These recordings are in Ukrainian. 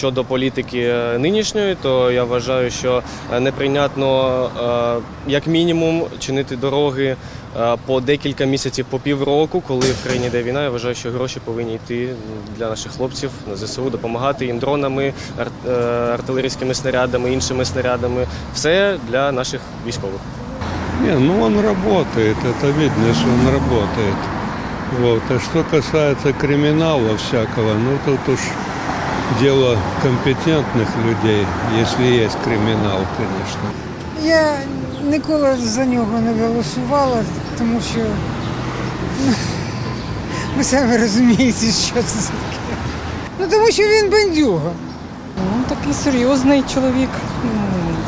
щодо політики е, нинішньої, то я вважаю, що е, неприйнятно е, як мінімум чинити дороги по декілька місяців, по півроку, коли в країні йде війна. Я вважаю, що гроші повинні йти для наших хлопців на ЗСУ, допомагати їм дронами, артилерійськими снарядами, іншими снарядами. Все для наших військових. Не, ну он работает, это видно, что он работает. Вот. А что касается криминала всякого, ну тут уж дело компетентных людей, если есть криминал, конечно. Я ніколи за нього не голосувала, тому що ну, ви самі розумієте, що це таке. Ну тому що він бандюга. Ну, такий серйозний чоловік, м,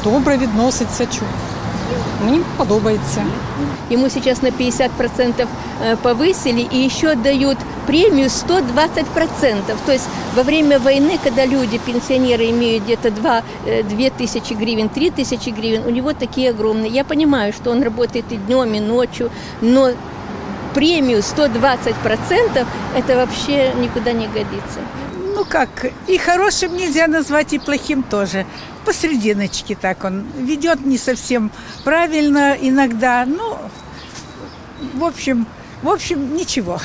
добре відноситься. чу- Мені подобається. Ему сейчас на 50% э, повысили и еще дают премию 120%. То есть во время войны, когда люди, пенсионеры, имеют где-то 2, 2 тысячи гривен, 3 тысячи гривен, у него такие огромные. Я понимаю, что он работает и днем, и ночью, но премию 120% это вообще никуда не годится. Ну как, и хорошим нельзя назвать, и плохим тоже. Посерединочке так он ведет не совсем правильно иногда. Ну, в общем, в общем, ничего.